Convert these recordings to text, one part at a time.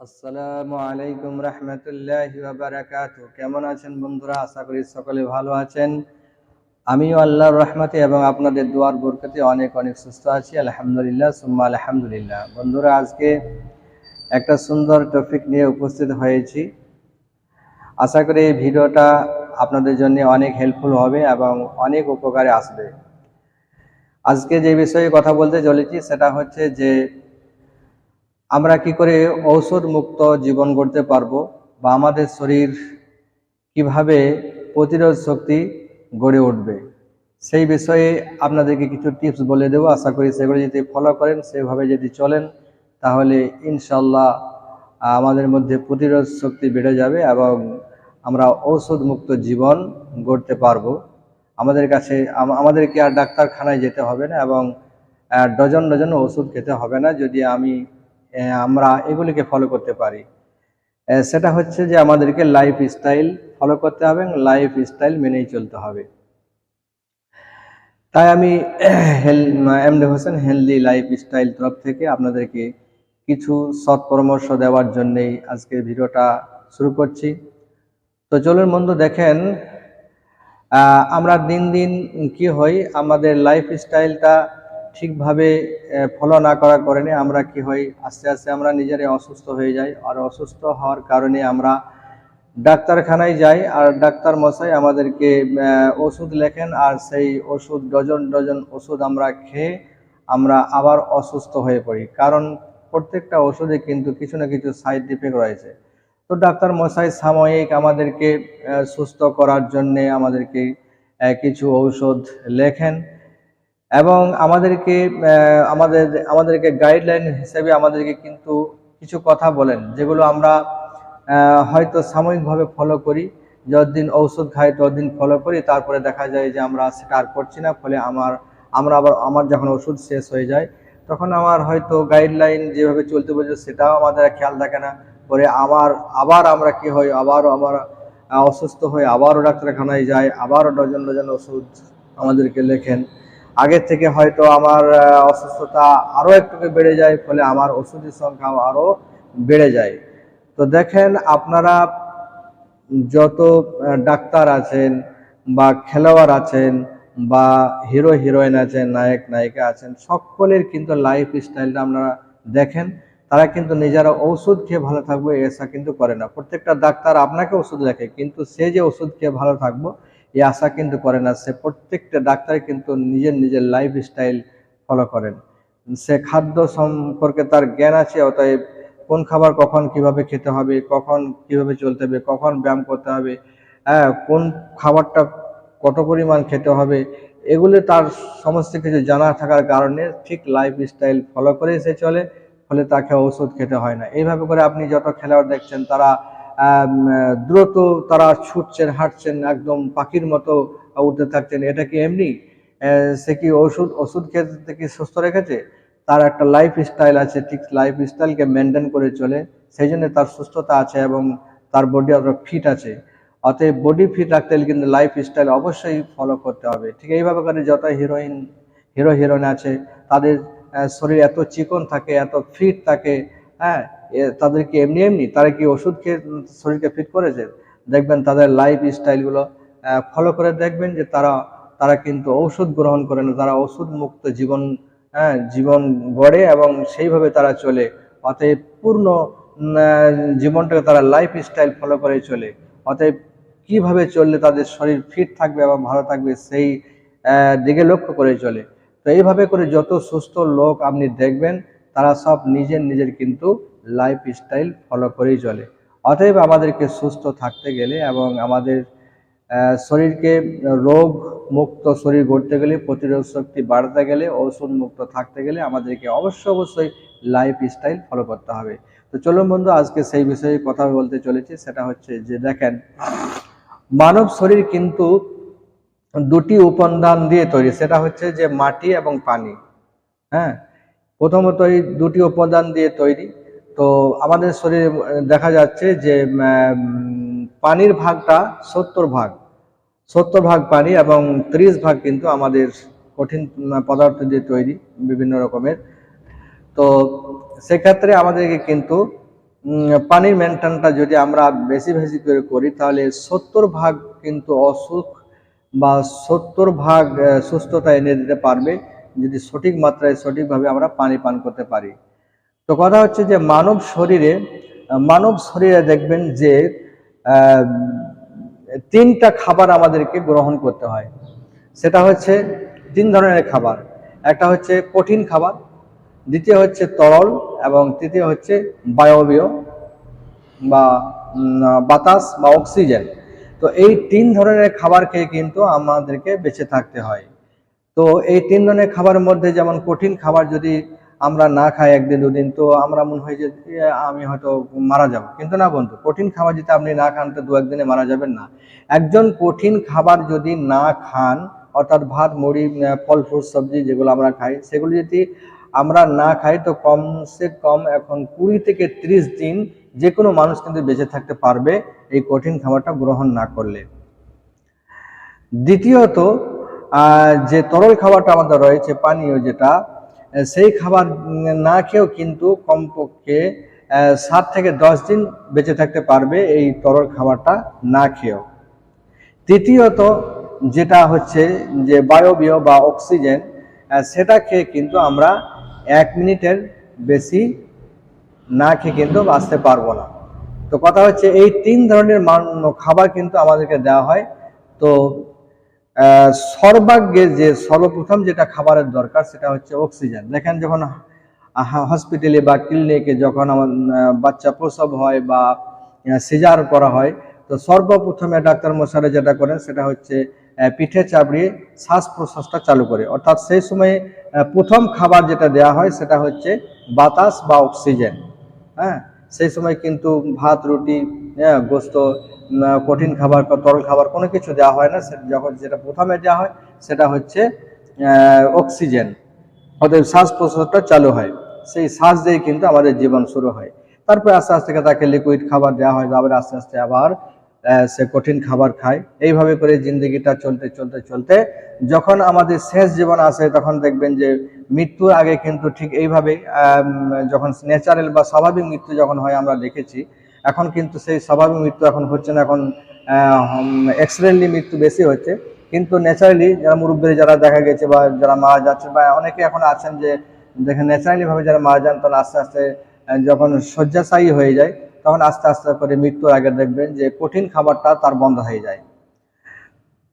আসসালামু আলাইকুম রহমতুল্লাহ বারাকাত কেমন আছেন বন্ধুরা? আশা করি সকলে ভালো আছেন। আমিও আল্লাহর রহমতে এবং আপনাদের দোয়ার বরকতে অনেক অনেক সুস্থ আছি। আলহামদুলিল্লাহ, সুম্মা আলহামদুলিল্লাহ। বন্ধুরা, আজকে একটা সুন্দর টপিক নিয়ে উপস্থিত হয়েছি। আশা করি এই ভিডিওটা আপনাদের জন্য অনেক হেল্পফুল হবে এবং অনেক উপকারে আসবে। আজকে যে বিষয়ে কথা বলতে চলেছি, সেটা হচ্ছে যে আমরা কি করে ঔষধ মুক্ত জীবন গড়তে পারব বা আমাদের শরীর কীভাবে প্রতিরোধ শক্তি গড়ে উঠবে? সেই বিষয়ে আপনাদেরকে কিছু টিপস বলে দেবো। আশা করি সেগুলো যদি ফলো করেন, সেভাবে যদি চলেন, তাহলে ইনশাল্লাহ আমাদের মধ্যে প্রতিরোধ শক্তি বেড়ে যাবে এবং আমরা ঔষধ মুক্ত জীবন গড়তে পারব। আমাদের কাছে আমাদেরকে আর ডাক্তারখানায় যেতে হবে না এবং ডজন ডজন ওষুধ খেতে হবে না। যদি আমি আমরা এগুলিকে ফলো করতে পারি। সেটা হচ্ছে যে আমাদেরকে লাইফ স্টাইল ফলো করতে হবে এবং লাইফ স্টাইল মেনেই চলতে হবে। তাই আমি হেল MD Hossain healthy life style তরফ থেকে আপনাদেরকে কিছু সৎ পরামর্শ দেওয়ার জন্যেই আজকে ভিডিওটা শুরু করছি। তো চলুন বন্ধু, দেখেন আমরা দিন দিন কি হই, আমাদের লাইফ স্টাইলটা ঠিকভাবে ফলো না করার কারণে আমরা কি হই আস্তে আস্তে আমরা নিজেরাই অসুস্থ হয়ে যাই। আর অসুস্থ হওয়ার কারণে আমরা ডাক্তারখানায় যাই আর ডাক্তার মশাই আমাদেরকে ওষুধ লেখেন আর সেই ওষুধ ডজন ডজন ওষুধ আমরা খেয়ে আমরা আবার অসুস্থ হয়ে পড়ি। কারণ প্রত্যেকটা ওষুধে কিন্তু কিছু না কিছু সাইড ইফেক্ট রয়েছে। তো ডাক্তার মশাই সাময়িক আমাদেরকে সুস্থ করার জন্যে আমাদেরকে কিছু ঔষধ লেখেন। এবং আমাদেরকে আমাদের, আমাদেরকে গাইডলাইন হিসেবে আমাদেরকে কিন্তু কিছু কথা বলেন, যেগুলো আমরা হয়তো সাময়িকভাবে ফলো করি, যতদিন ঔষধ খাই ততদিন ফলো করি, তারপরে দেখা যায় যে আমরা সেটা আর করছি না, ফলে আমার, আমরা আবার, আমার যখন ওষুধ শেষ হয়ে যায়, তখন আমার হয়তো গাইডলাইন যেভাবে চলতে বলছে সেটাও আমাদের খেয়াল থাকে না, পরে আবার আবার আমরা কি হয় আবারও আমার অসুস্থ হয়ে আবারও ডাক্তারখানায় যাই, আবারও ডজন ডজন ওষুধ আমাদেরকে লেখেন আগের থেকে হয়তো আমার অসুস্থতা আরও একটু বেড়ে যায়, ফলে আমার ওষুধের সংখ্যাও আরও বেড়ে যায়। তো দেখেন, আপনারা যত ডাক্তার আছেন বা খেলোয়াড় আছেন বা হিরো, হিরোইন আছেন, নায়ক, নায়িকা আছেন, সকলের কিন্তু লাইফ স্টাইলটা আপনারা দেখেন। তারা কিন্তু নিজেরা ওষুধ খেয়ে ভালো থাকবে এসা কিন্তু করে না। প্রত্যেকটা ডাক্তার আপনাকে ওষুধ লেখে, কিন্তু সে যে ওষুধ খেয়ে ভালো থাকব এই আশা কিন্তু করে না সে প্রত্যেকটা ডাক্তার কিন্তু নিজের নিজের লাইফ স্টাইল ফলো করেন। সে খাদ্য সম্পর্কে তার জ্ঞান আছে, অতএব কোন খাবার কখন কীভাবে খেতে হবে, কখন কীভাবে চলতে হবে, কখন ব্যায়াম করতে হবে হ্যাঁ কোন খাবারটা কত পরিমাণ খেতে হবে, এগুলো তার সমস্ত কিছু জানা থাকার কারণে ঠিক লাইফ স্টাইল ফলো করে সে চলে, ফলে তাকে ওষুধ খেতে হয় না। এইভাবে করে আপনি যত খেলোয়াড় দেখছেন, তারা দ্রুত তারা ছুটছেন, হাঁটছেন, একদম পাখির মতো উঠতে থাকছেন। এটা কি এমনি? সে কি ওষুধ ওষুধ খেতে কি সুস্থ রেখেছে? তার একটা লাইফ স্টাইল আছে, ঠিক লাইফ স্টাইলকে মেনটেন করে চলে। সেই জন্য তার সুস্থতা আছে এবং তার বডি আরও ফিট আছে। অতএব বডি ফিট রাখতে হলে কিন্তু লাইফ স্টাইল অবশ্যই ফলো করতে হবে। ঠিক এইভাবে করে যত হিরোইন হিরো হিরোইন আছে, তাদের শরীর এত চিকন থাকে, এত ফিট থাকে হ্যাঁ? তাদেরকে এমনি এমনি, তারা কি ওষুধ খেয়ে শরীরকে ফিট করেছে? দেখবেন তাদের লাইফ স্টাইলগুলো ফলো করে দেখবেন যে তারা তারা কিন্তু ঔষধ গ্রহণ করে না, তারা ওষুধ মুক্ত জীবন হ্যাঁ জীবন গড়ে এবং সেইভাবে তারা চলে। অতএব পূর্ণ জীবনটাকে তারা লাইফ স্টাইল ফলো করে চলে। অতএব কীভাবে চললে তাদের শরীর ফিট থাকবে এবং ভালো থাকবে সেই দিকে লক্ষ্য করে চলে। তো এইভাবে করে যত সুস্থ লোক আপনি দেখবেন, তারা সব নিজের নিজের কিন্তু লাইফ স্টাইল ফলো করেই চলে। অতএব আমাদেরকে সুস্থ থাকতে গেলে এবং আমাদের শরীরকে রোগ মুক্ত শরীর গড়তে গেলে, প্রতিরোধ শক্তি বাড়াতে গেলে ওষুধ মুক্ত থাকতে গেলে আমাদেরকে অবশ্যই অবশ্যই লাইফ স্টাইল ফলো করতে হবে। তো চলুন বন্ধু, আজকে সেই বিষয়ে কথা বলতে চলেছি। সেটা হচ্ছে যে দেখেন, মানব শরীর কিন্তু দুটি উপাদান দিয়ে তৈরি। সেটা হচ্ছে যে মাটি এবং পানি। হ্যাঁ? প্রথমত এই দুটি উপাদান দিয়ে তৈরি। তো আমাদের শরীরে দেখা যাচ্ছে যে পানির ভাগটা সত্তর ভাগ। সত্তর ভাগ পানি এবং ত্রিশ ভাগ কিন্তু আমাদের কঠিন পদার্থ দিয়ে তৈরি, বিভিন্ন রকমের। তো সেক্ষেত্রে আমাদেরকে কিন্তু পানির মেনটেনটা যদি আমরা বেশি বেশি করে করি, তাহলে সত্তর ভাগ কিন্তু অসুখ বা সত্তর ভাগ সুস্থতা এনে দিতে পারবে, যদি সঠিক মাত্রায় সঠিকভাবে আমরা পানি পান করতে পারি। তো কথা হচ্ছে যে মানব শরীরে মানব শরীরে দেখবেন যে তিনটা খাবার আমাদেরকে গ্রহণ করতে হয়। সেটা হচ্ছে তিন ধরনের খাবার। একটা হচ্ছে কঠিন খাবার, দ্বিতীয় হচ্ছে তরল, এবং তৃতীয় হচ্ছে বায়বীয় বা বাতাস বা অক্সিজেন। তো এই তিন ধরনের খাবার খেয়ে কিন্তু আমাদেরকে বেঁচে থাকতে হয়। তো এই তিন ধরনের খাবারের মধ্যে যেমন কঠিন খাবার যদি আমরা না খাই একদিন, দুদিন, তো আমরা মনে হয় যে আমি হয়তো মারা যাব। কিন্তু না বন্ধু, কঠিন খাবার যদি আপনি না খান, তো দু একদিনে মারা যাবেন না। একজন কঠিন খাবার যদি না খান, অর্থাৎ ভাত, মুড়ি ফল, ফ্রুট, সবজি যেগুলো আমরা খাই, সেগুলো যদি আমরা না খাই, তো কমসে কম এখন কুড়ি থেকে ত্রিশ দিন যে কোনো মানুষ কিন্তু বেঁচে থাকতে পারবে এই কঠিন খাবারটা গ্রহণ না করলে। দ্বিতীয়ত যে তরল খাবারটা আমাদের রয়েছে, পানীয় যেটা সেই খাবার না খেয়েও কিন্তু কমপক্ষে সাত থেকে দশ দিন বেঁচে থাকতে পারবে এই তরল খাবারটা না খেয়েও। তৃতীয়ত, যেটা হচ্ছে যে বায়বীয় বা অক্সিজেন সেটা খেয়ে কিন্তু আমরা এক মিনিটের বেশি না খেয়ে কিন্তু বাঁচতে পারব না। তো কথা হচ্ছে, এই তিন ধরনের খাবার কিন্তু আমাদেরকে দেওয়া হয়। তো সর্বাগ্যে যে সর্বপ্রথম যেটা খাবারের দরকার সেটা হচ্ছে অক্সিজেন দেখেন যখন হসপিটালে বা ক্লিনিকে যখন আমার বাচ্চা প্রসব হয় বা সিজার করা হয়, তো সর্বপ্রথমে ডাক্তার মশারে যেটা করেন সেটা হচ্ছে পিঠে চাপড়িয়ে শ্বাস প্রশ্বাসটা চালু করে। অর্থাৎ সেই সময়ে প্রথম খাবার যেটা দেওয়া হয় সেটা হচ্ছে বাতাস বা অক্সিজেন হ্যাঁ? সেই সময় কিন্তু ভাত, রুটি হ্যাঁ গোস্ত কঠিন খাবার তরল খাবার কোনো কিছু দেওয়া হয় না। যখন যেটা প্রথমে দেওয়া হয়, সেটা হচ্ছে অক্সিজেন। অতএব শ্বাস প্রশ্বাসটা চালু হয়। সেই শ্বাস দিয়ে কিন্তু আমাদের জীবন শুরু হয়। তারপরে আস্তে আস্তে তাকে লিকুইড খাবার দেওয়া হয়। আবার আস্তে আস্তে আবার সে কঠিন খাবার খায়। এইভাবে করে জিন্দগিটা চলতে চলতে চলতে যখন আমাদের শেষ জীবন আসে, তখন দেখবেন যে মৃত্যুর আগে কিন্তু ঠিক এইভাবে যখন ন্যাচারাল বা স্বাভাবিক মৃত্যু যখন হয় আমরা দেখেছি, এখন কিন্তু সেই স্বাভাবিক মৃত্যু এখন হচ্ছে না, এখন এক্সিডেন্টলি মৃত্যু বেশি হচ্ছে। কিন্তু ন্যাচারালি যারা মুরব্বী যারা দেখা গেছে বা যারা মারা যাচ্ছে বা অনেকে এখন আছেন যে, দেখেন ন্যাচারালিভাবে যারা মারা যান তখন আস্তে আস্তে যখন শয্যাশায়ী হয়ে যায়, তখন আস্তে আস্তে করে মৃত্যুর আগে দেখবেন যে কঠিন খাবারটা তার বন্ধ হয়ে যায়।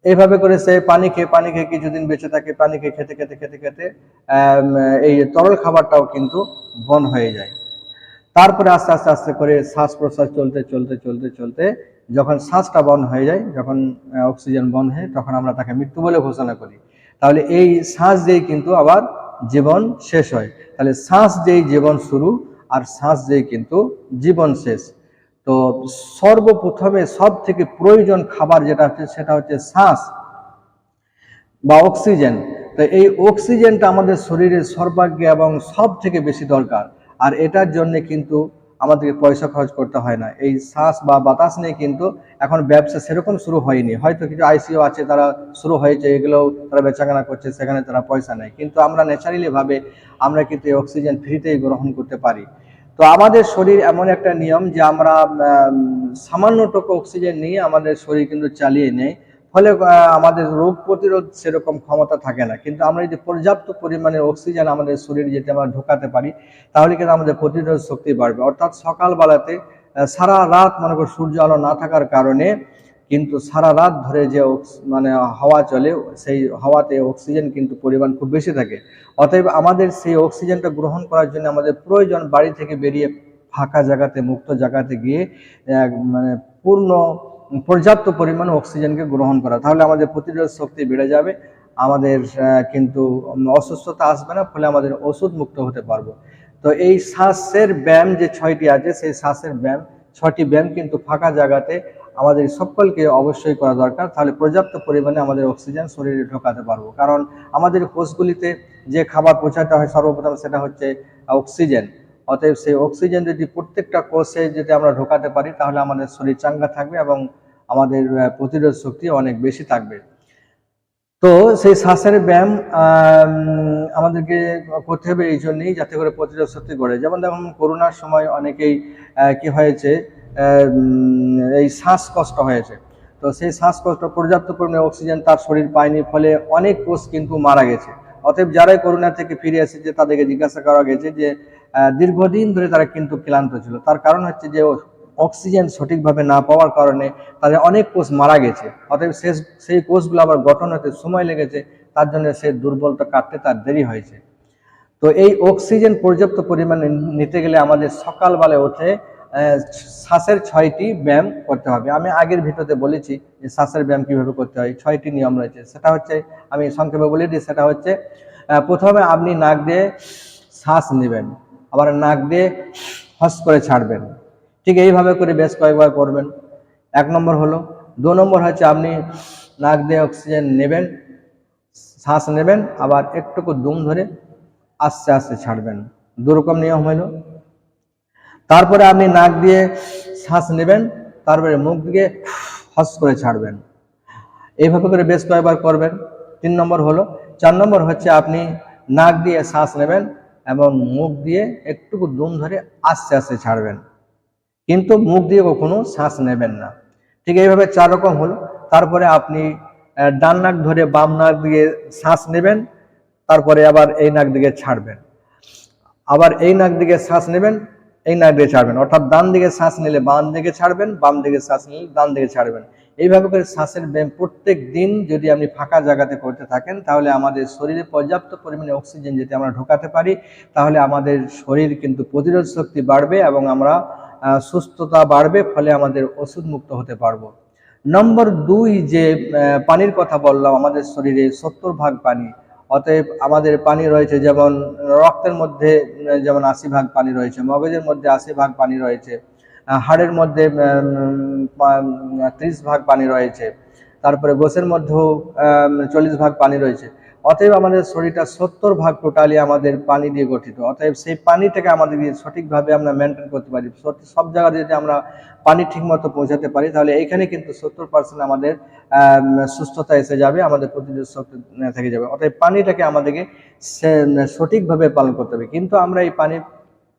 এইভাবে করে সে পানি খেয়ে পানি খেয়ে কিছুদিন বেঁচে থাকে, পানি খেয়ে খেতে খেতে খেতে খেতে এই তরল খাবারটাও কিন্তু বন্ধ হয়ে যায়। তারপরে আস্তে আস্তে আস্তে করে শ্বাস প্রশ্বাস চলতে চলতে চলতে চলতে যখন শ্বাসটা বন্ধ হয়ে যায়, যখন অক্সিজেন বন্ধ হয়, তখন আমরা তাকে মৃত্যু বলে ঘোষণা করি। তাহলে এই শ্বাস যেই কিন্তু আবার জীবন শেষ হয়। তাহলে শ্বাস যেই জীবন শুরু, আর শ্বাস যেই কিন্তু জীবন শেষ। তো সর্বপ্রথমে সব থেকে প্রয়োজন খাবার যেটা হচ্ছে, সেটা হচ্ছে শ্বাস বা অক্সিজেন। তো এই অক্সিজেনটা আমাদের শরীরের সর্বাগ্যে এবং সব থেকে বেশি দরকার। আর এটার জন্য কিন্তু আমাদেরকে পয়সা খরচ করতে হয় না। এই শ্বাস বা বাতাস নিয়ে কিন্তু এখন ব্যবসা সেরকম শুরু হয়নি। হয়তো কিছু আইসিও আছে, তারা শুরু হয়েছে এগুলো তারা বেচাকেনা করছে, সেখানে তারা পয়সা নেয়। কিন্তু আমরা ন্যাচারালি ভাবে আমরা কিন্তু এই অক্সিজেন ফ্রিতেই গ্রহণ করতে পারি। তো আমাদের শরীর এমন একটা নিয়ম যে আমরা আম, সামান্যটুকু অক্সিজেন নিয়ে আমাদের শরীর কিন্তু চালিয়ে নেই। ফলে আমাদের রোগ প্রতিরোধ সেরকম ক্ষমতা থাকে না। কিন্তু আমরা যদি পর্যাপ্ত পরিমাণে অক্সিজেন আমাদের শরীরে যেতে আমরা ঢোকাতে পারি তাহলে কিন্তু আমাদের প্রতিরোধ শক্তি বাড়বে। অর্থাৎ সকালবেলাতে সারা রাত মনে করো সূর্য আলো না থাকার কারণে কিন্তু সারা রাত ধরে যে মানে হাওয়া চলে, সেই হাওয়াতে অক্সিজেন কিন্তু পরিমাণ খুব বেশি থাকে। অতএব আমাদের সেই অক্সিজেনটা গ্রহণ করার জন্য আমাদের প্রয়োজন বাড়ি থেকে বেরিয়ে ফাঁকা জায়গাতে, মুক্ত জায়গাতে গিয়ে মানে পূর্ণ পর্যাপ্ত পরিমাণে অক্সিজেনকে গ্রহণ করা। তাহলে আমাদের প্রতিরোধ শক্তি বেড়ে যাবে, আমাদের কিন্তু অসুস্থতা আসবে না, ফলে আমাদের ওষুধ মুক্ত হতে পারব। তো এই শ্বাসের ব্যায়াম যে ছয়টি আছে, সেই শ্বাসের ব্যায়াম, ছয়টি ব্যায়াম কিন্তু ফাঁকা জায়গাতে আমাদের সকলকে অবশ্যই করা দরকার। তাহলে পর্যাপ্ত পরিমাণে আমাদের অক্সিজেন শরীরে ঢোকাতে পারব। কারণ আমাদের কোষগুলিতে যে খাবার পৌঁছাতে হয় সর্বপ্রথম সেটা হচ্ছে অক্সিজেন। অতএব সেই অক্সিজেন যদি প্রত্যেকটা কোষে যদি আমরা ঢোকাতে পারি, তাহলে আমাদের শরীর চাঙ্গা থাকবে এবং আমাদের প্রতিরোধ শক্তি অনেক বেশি থাকবে। তো সেই শ্বাসের ব্যায়াম আমাদেরকে করতে হবে এই জন্যই যাতে করে প্রতিরোধ শক্তি গড়ে। যেমন দেখুন, করোনার সময় অনেকেই কি হয়েছে এই শ্বাসকষ্ট হয়েছে। তো সেই শ্বাসকষ্ট পর্যাপ্ত পরিমাণে অক্সিজেন তার শরীর পায়নি, ফলে অনেক কোষ কিন্তু মারা গেছে। অতএব যারাই করোনা থেকে ফিরে এসেছে, তাদেরকে জিজ্ঞাসা করা গেছে যে দীর্ঘদিন ধরে তারা কিন্তু ক্লান্ত ছিল। তার কারণ হচ্ছে যে, অক্সিজেন সঠিকভাবে না পাওয়ার কারণে তাদের অনেক কোষ মারা গেছে। অতএব শেষ, সেই কোষগুলো আবার গঠন হতে সময় লেগেছে, তার জন্য সে দুর্বলতা কাটতে তার দেরি হয়েছে। তো এই অক্সিজেন পর্যাপ্ত পরিমাণে নিতে গেলে আমাদের সকালবেলায় উঠে শ্বাসের ছয়টি ব্যায়াম করতে হবে। আমি আগের ভিডিওতে বলেছি যে শ্বাসের ব্যায়াম কীভাবে করতে হয়, ছয়টি নিয়ম রয়েছে। সেটা হচ্ছে, আমি সংক্ষেপে বলে দিই, সেটা হচ্ছে প্রথমে আপনি নাক দিয়ে শ্বাস নেবেন, আবার নাক দিয়ে হস করে ছাড়বেন। ঠিক এইভাবে করে বেশ কয়েকবার করবেন। এক নম্বর হলো, দু নম্বর হচ্ছে আপনি নাক দিয়ে অক্সিজেন নেবেন, শ্বাস নেবেন, আবার একটুকু দুম ধরে আস্তে আস্তে ছাড়বেন। দুরকম নিয়ম হইল তারপরে আপনি নাক দিয়ে শ্বাস নেবেন, তারপরে মুখ দিয়ে হস করে ছাড়বেন। এইভাবে করে বেশ কয়েকবার করবেন। তিন নম্বর হলো, চার নম্বর হচ্ছে আপনি নাক দিয়ে শ্বাস নেবেন এবং মুখ দিয়ে একটুকু দুম ধরে আস্তে আস্তে ছাড়বেন। কিন্তু মুখ দিয়ে কখনো শ্বাস নেবেন না। ঠিক এইভাবে চার রকম হলো। তারপরে আপনি ডান নাক ধরে বাম নাক দিয়ে শ্বাস নেবেন, তারপরে আবার এই নাক দিকে ছাড়বেন। আবার এই নাক দিকে শ্বাস নেবেন এই নাক দিয়ে ছাড়বেন। অর্থাৎ ডান দিকে শ্বাস নিলে বাম দিকে ছাড়বেন, বাম দিকে শ্বাস নিলে ডান দিকে ছাড়বেন। এইভাবে করে শ্বাসের ব্যায়াম প্রত্যেক দিন যদি আপনি ফাঁকা জায়গাতে করতে থাকেন, তাহলে আমাদের শরীরে পর্যাপ্ত পরিমাণে অক্সিজেন যদি আমরা ঢোকাতে পারি, তাহলে আমাদের শরীর কিন্তু প্রতিরোধ শক্তি বাড়বে এবং আমরা সুস্থতা বাড়বে, ফলে আমাদের ওষুধ মুক্ত হতে পারব। নম্বর দুই যে পানির কথা বললাম, আমাদের শরীরে সত্তর ভাগ পানি। অতএব আমাদের পানি রয়েছে যেমন রক্তের মধ্যে যেমন আশি ভাগ পানি রয়েছে, মগজের মধ্যে আশি ভাগ পানি রয়েছে হাড়ের মধ্যে ত্রিশ ভাগ পানি রয়েছে, তারপরে গোসের মধ্যেও চল্লিশ ভাগ পানি রয়েছে। অতএব আমাদের শরীরটা সত্তর ভাগ টোটালি আমাদের পানি দিয়ে গঠিত। অতএব সেই পানিটাকে আমাদের সঠিকভাবে আমরা মেনটেন করতে পারি। সব জায়গায় যদি আমরা পানি ঠিকমতো পৌঁছাতে পারি, তাহলে এইখানে কিন্তু সত্তর পার্সেন্ট আমাদের সুস্থতা এসে যাবে, আমাদের প্রতিরোধ শক্তি থেকে যাবে। অতএব পানিটাকে আমাদেরকে সঠিকভাবে পালন করতে হবে। কিন্তু আমরা এই পানি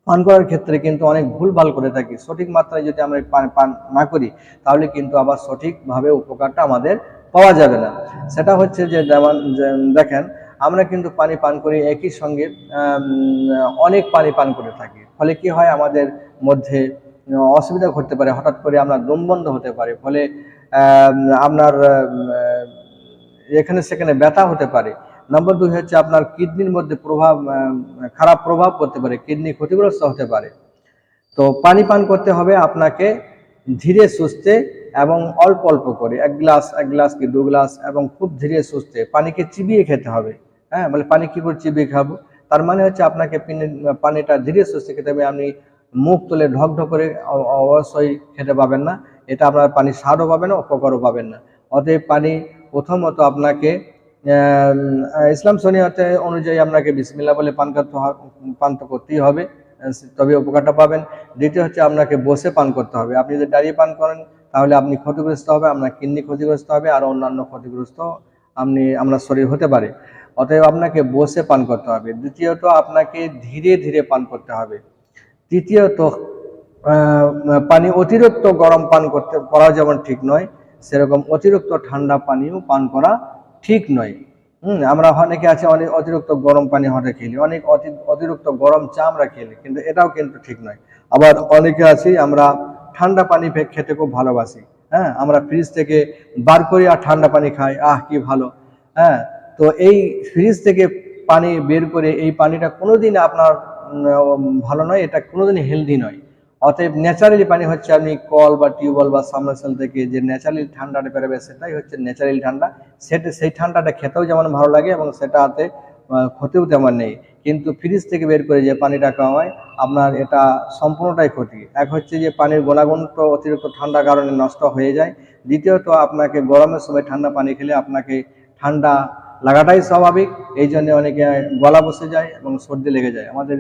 পান করার ক্ষেত্রে কিন্তু অনেক ভুল ভালো করে থাকি। সঠিক মাত্রায় যদি আমরা পান না করি, তাহলে কিন্তু আবার সঠিকভাবে উপকারটা আমাদের পাওয়া যাবে না। সেটা হচ্ছে যে যেমন দেখেন, আমরা কিন্তু পানি পান করি একই সঙ্গে অনেক পানি পান করে থাকি। ফলে কি হয়, আমাদের মধ্যে অসুবিধা ঘটতে পারে। হঠাৎ করে আমরা দম বন্ধ হতে পারে। ফলে আপনার এখানে সেখানে ব্যথা হতে পারে। নম্বর দুই হচ্ছে আপনার কিডনির মধ্যে প্রভাব খারাপ প্রভাব পড়তে পারে। কিডনি ক্ষতিগ্রস্ত হতে পারে। তো পানি পান করতে হবে আপনাকে ধীরে সুস্থে এবং অল্প অল্প করে, এক গ্লাস এক গ্লাস কি দু গ্লাস, এবং খুব ধীরে সুস্থে পানিকে চিবিয়ে খেতে হবে। হ্যাঁ বলে পানি কি করে চিবিয়ে খাব? তার মানে হচ্ছে আপনাকে পিনে- পানিটা ধীরে সুস্থে খেতে হবে। আপনি মুখ তুলে ঢক ঢক করে অবশ্যই খেতে পাবেন না। এটা আপনার পানি স্বাদও পাবেন উপকারও পাবেন না। অতএব পানি প্রথমত আপনাকে ইসলাম শরীয়তে অনুযায়ী আপনাকে বিসমিল্লাহ বলে পান করতে পান তো করতেই হবে। তবে উপকারটা পাবেন। দ্বিতীয় হচ্ছে আপনাকে বসে পান করতে হবে। আপনি যদি দাঁড়িয়ে পান করেন তাহলে আপনি ক্ষতিগ্রস্ত হবে, আপনার কিডনি ক্ষতিগ্রস্ত হবে, আর অন্যান্য ক্ষতিগ্রস্ত আপনি, আপনার শরীর হতে পারে। অতএব আপনাকে বসে পান করতে হবে। দ্বিতীয়ত আপনাকে ধীরে ধীরে পান করতে হবে। তৃতীয়ত পানি অতিরিক্ত গরম পান করতে, করা যেমন ঠিক নয়, সেরকম অতিরিক্ত ঠান্ডা পানিও পান করা ঠিক নয়। হুম, আমরা অনেকে আছে, অনেক অতিরিক্ত গরম পানি হতে খেলি, অনেক অতিরিক্ত গরম চা আমরা খেলি, কিন্তু এটাও কিন্তু ঠিক নয়। আবার অনেকে আছি, আমরা ঠান্ডা পানি খেতে খুব ভালোবাসি। হ্যাঁ আমরা ফ্রিজ থেকে বার করি আর ঠান্ডা পানি খাই। আহ, কি ভালো। হ্যাঁ তো এই ফ্রিজ থেকে পানি বের করে এই পানিটা কোনোদিন আপনার ভালো নয়, এটা কোনোদিনই হেলদি নয়। অতএব ন্যাচারালি পানি হচ্ছে আপনি কল বা টিউবওয়েল বা সাবমার্সেল থেকে যে ন্যাচারালি ঠান্ডাটা বেরোবে, সেটাই হচ্ছে ন্যাচারালি ঠান্ডা। সেটা, সেই ঠান্ডাটা খেতেও যেমন ভালো লাগে এবং সেটাতে ক্ষতিও তেমন নেই। কিন্তু ফ্রিজ থেকে বের করে যে পানিটা খাওয়া হয় আপনার এটা সম্পূর্ণটাই ক্ষতি। এক হচ্ছে যে পানির গুণাগুণটা অতিরিক্ত ঠান্ডার কারণে নষ্ট হয়ে যায়। দ্বিতীয়ত, আপনাকে গরমের সময় ঠান্ডা পানি খেলে আপনাকে ঠান্ডা লাগাটাই স্বাভাবিক। এই জন্য অনেকে গলা বসে যায় এবং সর্দি লেগে যায়। আমাদের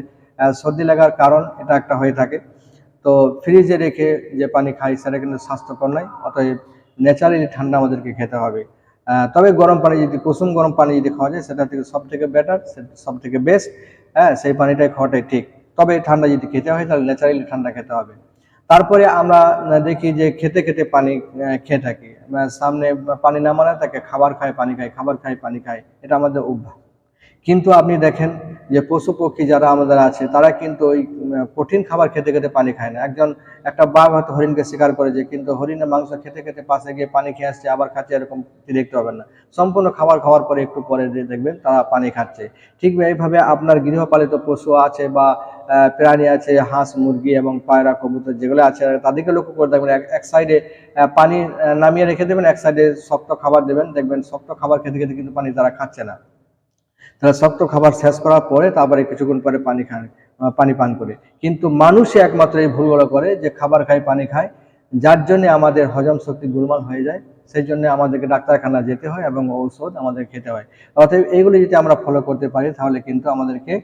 সর্দি লাগার কারণ এটা একটা হয়ে থাকে। তো ফ্রিজে রেখে যে পানি খাই, সেটা কিন্তু স্বাস্থ্যকর নয়। অতএব ন্যাচারালি ঠান্ডা আমাদেরকে খেতে হবে। তবে গরম পানি যদি, কুসুম গরম পানি যদি খাওয়া যায়, সেটা থেকে সব থেকে বেটার সব থেকে বেস্ট হ্যাঁ সেই পানিটাই খাওয়াটাই ঠিক। তবে ঠান্ডা যদি খেতে হয়, তাহলে ন্যাচারালি ঠান্ডা খেতে হবে। তারপরে আমরা দেখি যে খেতে খেতে পানি খেয়ে থাকি। সামনে পানি না মানে তাকে খাবার খায়, পানি খায়, খাবার খায়, পানি খায়। এটা আমাদের অভ্যাস। কিন্তু আপনি দেখেন যে পশু পক্ষী যারা আমাদের আছে, তারা কিন্তু ওই কঠিন খাবার খেতে খেতে পানি খায় না। একজন, একটা বাঘ হয়তো হরিণকে শিকার করেছে কিন্তু হরিণের মাংস খেতে খেতে পাশে গিয়ে পানি খেয়ে আসছে, আবার খাচ্ছে, এরকম দেখতে পাবেন না। সম্পূর্ণ খাবার খাওয়ার পরে একটু পরে দেখবেন তারা পানি খাচ্ছে। ঠিক এইভাবে আপনার গৃহপালিত পশু আছে বা প্রাণী আছে, হাঁস, মুরগি এবং পায়রা, কবুতর যেগুলো আছে, তাদেরকে লক্ষ্য করে দেখবেন এক সাইডে পানি নামিয়ে রেখে দেবেন, এক সাইডে শক্ত খাবার দেবেন, দেখবেন শক্ত খাবার খেতে খেতে কিন্তু পানি তারা খাচ্ছে না। তারা শক্ত খাবার শেষ করার পরে তারপরে কিছুক্ষণ পরে পানি খান পানি পান করে। কিন্তু মানুষই একমাত্র এই ভুলগুলো করে যে খাবার খায়, পানি খায়। যার জন্য আমাদের হজম শক্তি গোলমাল হয়ে যায়, সেই জন্য আমাদেরকে ডাক্তারখানা যেতে হয় এবং ঔষধ আমাদের খেতে হয়। অতএব এইগুলি যদি আমরা ফলো করতে পারি, তাহলে কিন্তু আমাদেরকে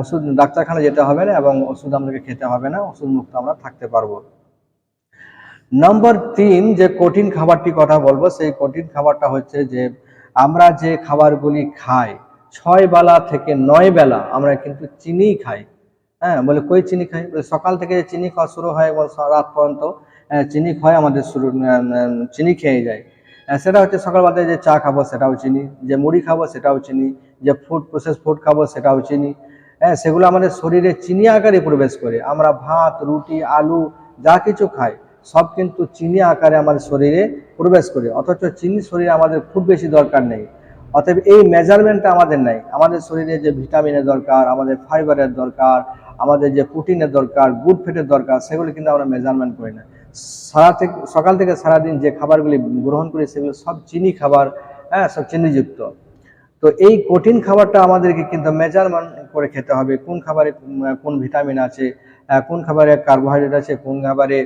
ওষুধ ডাক্তারখানা যেতে হবে না এবং ওষুধ আমাদেরকে খেতে হবে না ওষুধ মুক্ত আমরা থাকতে পারব। নম্বর তিন, যে কঠিন খাবারটি কথা বলব, সেই কঠিন খাবারটা হচ্ছে যে আমরা যে খাবারগুলি খাই, ছয় বেলা থেকে নয় বেলা আমরা কিন্তু চিনি খাই। হ্যাঁ বলে কই চিনি খাই? বলে সকাল থেকে যে চিনি খাওয়া শুরু হয় স- রাত পর্যন্ত চিনি খাওয়া আমাদের শুরু চিনি খেয়ে যায়। সেটা হচ্ছে সকালবেলাতে যে চা খাব সেটাও চিনি, যে মুড়ি খাব সেটাও চিনি, যে ফুড প্রসেস ফুড খাব সেটাও চিনি। হ্যাঁ সেগুলো আমাদের শরীরে চিনি আকারে প্রবেশ করে। আমরা ভাত, রুটি, আলু, যা কিছু খাই সব কিন্তু চিনি আকারে আমাদের শরীরে প্রবেশ করে, অথচ চিনি শরীরে আমাদের খুব বেশি দরকার নেই। অতএব এই মেজারমেন্টটা আমাদের নাই। আমাদের শরীরে যে ভিটামিনের দরকার, আমাদের ফাইবারের দরকার, আমাদের যে প্রোটিনের দরকার গুড ফ্যাটের দরকার, সেগুলো কিন্তু আমরা মেজারমেন্ট করি না। সারা থেকে, সকাল থেকে সারাদিন যে খাবারগুলি গ্রহণ করি, সেগুলো সব চিনি খাবার হ্যাঁ সব চিনিযুক্ত। তো এই কঠিন খাবারটা আমাদেরকে কিন্তু মেজারমেন্ট করে খেতে হবে, কোন খাবারে, কোন ভিটামিন আছে কোন খাবারে কার্বোহাইড্রেট আছে, কোন খাবারে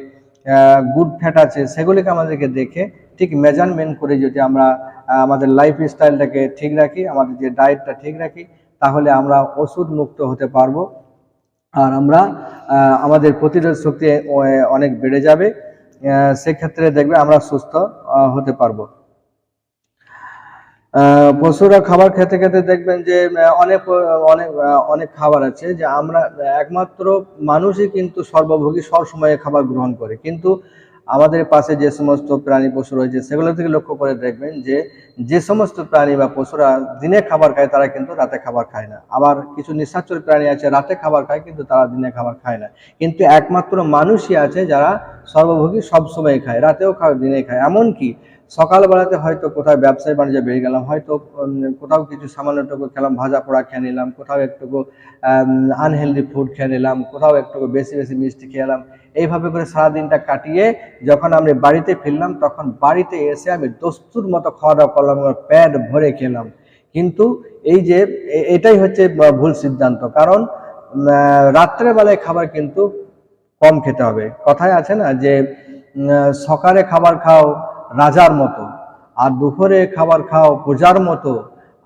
গুড ফ্যাট আছে, সেগুলিকে আমাদেরকে দেখে ঠিক মেজারমেন্ট করে যদি আমরা আমাদের লাইফ স্টাইলটাকে ঠিক রাখি, আমাদের যে ডায়েটটা ঠিক রাখি, তাহলে আমরা ওষুধ মুক্ত হতে পারব। আর আমরা আমাদের প্রতিরোধ শক্তি অনেক বেড়ে যাবে। সেক্ষেত্রে দেখবে আমরা সুস্থ হতে পারব। পশুরা খাবার খেতে খেতে দেখবেন যে অনেক অনেক অনেক খাবার আছে যে আমরা একমাত্র মানুষই কিন্তু সর্বভোগী সবসময়ে খাবার গ্রহণ করে। কিন্তু আমাদের পাশে যে সমস্ত প্রাণী পশু রয়েছে সেগুলো থেকে লক্ষ্য করে দেখবেন যে যে সমস্ত প্রাণী বা পশুরা দিনে খাবার খায় তারা কিন্তু রাতে খাবার খায় না। আবার কিছু নিঃস্বাচর প্রাণী আছে রাতে খাবার খায় কিন্তু তারা দিনে খাবার খায় না। কিন্তু একমাত্র মানুষই আছে যারা সর্বভোগী সবসময় খায়, রাতেও খায়, দিনে খায়। এমনকি সকালবেলাতে হয়তো কোথাও ব্যবসায় বাণিজ্য বেরিয়ে গেলাম, হয়তো কোথাও কিছু সামান্যটুকু খেলাম, ভাজা পোড়া খেয়ে নিলাম, কোথাও একটুকু আনহেলদি ফুড খেয়ে নিলাম, কোথাও একটু বেশি বেশি মিষ্টি খেয়ে এলাম। এইভাবে করে সারাদিনটা কাটিয়ে যখন আমি বাড়িতে ফিরলাম, তখন বাড়িতে এসে আমি দস্তুর মতো খাওয়া দাওয়া করলাম এবং পেট ভরে খেলাম। কিন্তু এই যে এটাই হচ্ছে ভুল সিদ্ধান্ত। কারণ রাত্রেবেলায় খাবার কিন্তু কম খেতে হবে। কথায় আছে না যে সকালে খাবার খাও রাজার মতো। আর দুপুরে খাবার খাও পূজার মতো,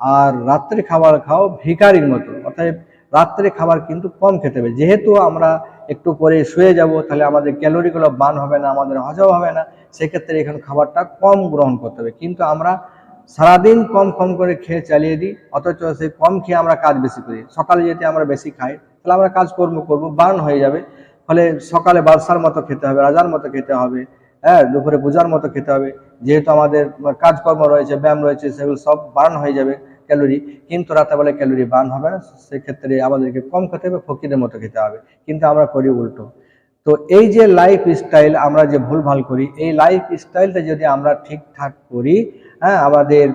আর রাত্রে খাবার খাও ভিখারির মতো। অর্থাৎ রাত্রে খাবার কিন্তু কম খেতে হবে। যেহেতু আমরা একটু পরে শুয়ে যাব, তাহলে আমাদের ক্যালোরিগুলো বার্ন হবে না, আমাদের হজম হবে না, সেক্ষেত্রে এখানে খাবারটা কম গ্রহণ করতে হবে। কিন্তু আমরা সারাদিন কম কম করে খেয়ে চালিয়ে দিই, অথচ সেই কম খেয়ে আমরা কাজ বেশি করি। সকালে যদি আমরা বেশি খাই, তাহলে আমরা কাজকর্ম করব, বার্ন হয়ে যাবে। ফলে সকালে বাদশার মতো খেতে হবে, রাজার মতো খেতে হবে। হ্যাঁ দুপুরে পূজার মতো খেতে হবে। যেহেতু আমাদের কাজকর্ম রয়েছে, ব্যায়াম রয়েছে, সেগুলো সব বার্ন হয়ে যাবে ক্যালোরি। কিন্তু রাতেবেলা ক্যালোরি বার্ন হবে না, সেক্ষেত্রে আমাদেরকে কম খেতে হবে, ফকিরের মতো খেতে হবে। কিন্তু আমরা করি উল্টো। তো এই যে লাইফ স্টাইল আমরা যে ভুলভাল করি, এই লাইফ স্টাইলটা যদি আমরা ঠিকঠাক করি হ্যাঁ আমাদের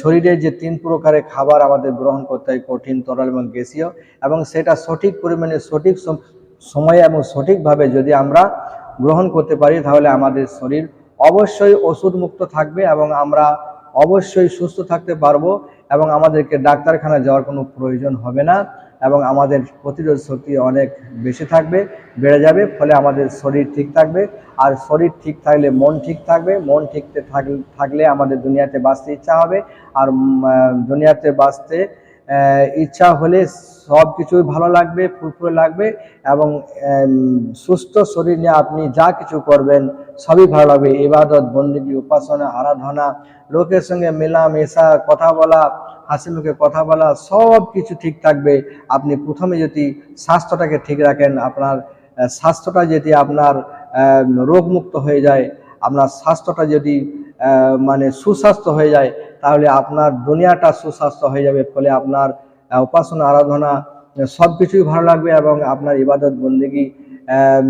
শরীরের যে তিন প্রকারের খাবার আমাদের গ্রহণ করতে হয়, কঠিন, তরল এবং গ্যাসীয়। এবং সেটা সঠিক পরিমাণে সঠিক সময়ে এবং সঠিকভাবে যদি আমরা গ্রহণ করতে পারি, তাহলে আমাদের শরীর অবশ্যই ওষুধ মুক্ত থাকবে এবং আমরা অবশ্যই সুস্থ থাকতে পারব এবং আমাদেরকে ডাক্তারখানা যাওয়ার কোনো প্রয়োজন হবে না এবং আমাদের প্রতিরোধ শক্তি অনেক বেশি থাকবে, বেড়ে যাবে, ফলে আমাদের শরীর ঠিক থাকবে। আর শরীর ঠিক থাকলে মন ঠিক থাকবে, মন ঠিক থাকলে আমাদের দুনিয়াতে বাঁচতে ইচ্ছা হবে। আর দুনিয়াতে বাঁচতে ইচ্ছা হলে সব কিছুই ভালো লাগবে, ফুরফুরে লাগবে এবং সুস্থ শরীর নিয়ে আপনি যা কিছু করবেন সবই ভালো লাগবে। ইবাদত, বন্দিগি, উপাসনা, আরাধনা, লোকের সঙ্গে মেলামেশা, কথা বলা হাসি মুখে কথা বলা, সব কিছু ঠিক থাকবে। আপনি প্রথমে যদি স্বাস্থ্যটাকে ঠিক রাখেন, আপনার স্বাস্থ্যটা যদি আপনার রোগমুক্ত হয়ে যায়, আপনার স্বাস্থ্যটা যদি মানে সুস্বাস্থ্য হয়ে যায় তাহলে আপনার দুনিয়াটা সুস্বাস্থ্য হয়ে যাবে, ফলে আপনার উপাসনা, আরাধনা সব কিছুই ভালো লাগবে এবং আপনার ইবাদত, বন্দেগী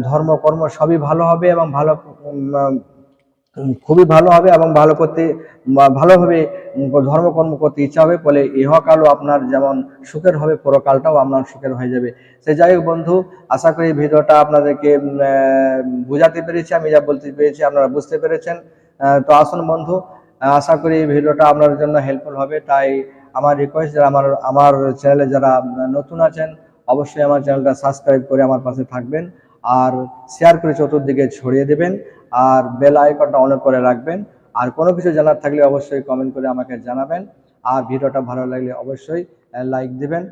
ধর্ম, কর্ম সবই ভালো হবে এবং ভালো খুবই ভালো হবে এবং ভালো করতে ভালোভাবে ধর্মকর্ম করতে ইচ্ছা হবে, ফলে ইহকালও আপনার যেমন সুখের হবে, পরকালটাও আপনার সুখের হয়ে যাবে। সে যাই হোক বন্ধু, আশা করি ভিডিওটা আপনাদেরকে বোঝাতে পেরেছি, আমি যা বলতে পেরেছি আপনারা বুঝতে পেরেছেন। তো আসুন বন্ধু আশা করি এই ভিডিওটা আপনার জন্য হেল্পফুল হবে। তাই আমার রিকোয়েস্ট যারা আমার আমার চ্যানেলে যারা নতুন আছেন, অবশ্যই আমার চ্যানেলটা সাবস্ক্রাইব করে আমার পাশে থাকবেন আর শেয়ার করে চতুর্দিকে ছড়িয়ে দেবেন আর বেল আইকনটা অন করে রাখবেন। আর কোনো কিছু জানার থাকলে অবশ্যই কমেন্ট করে আমাকে জানাবেন। আর ভিডিওটা ভালো লাগলে অবশ্যই লাইক দেবেন।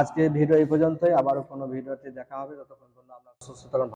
আজকে ভিডিও এই পর্যন্তই। আবারও কোনো ভিডিওতে দেখা হবে। ততক্ষণ পর্যন্ত আমরা সুস্থ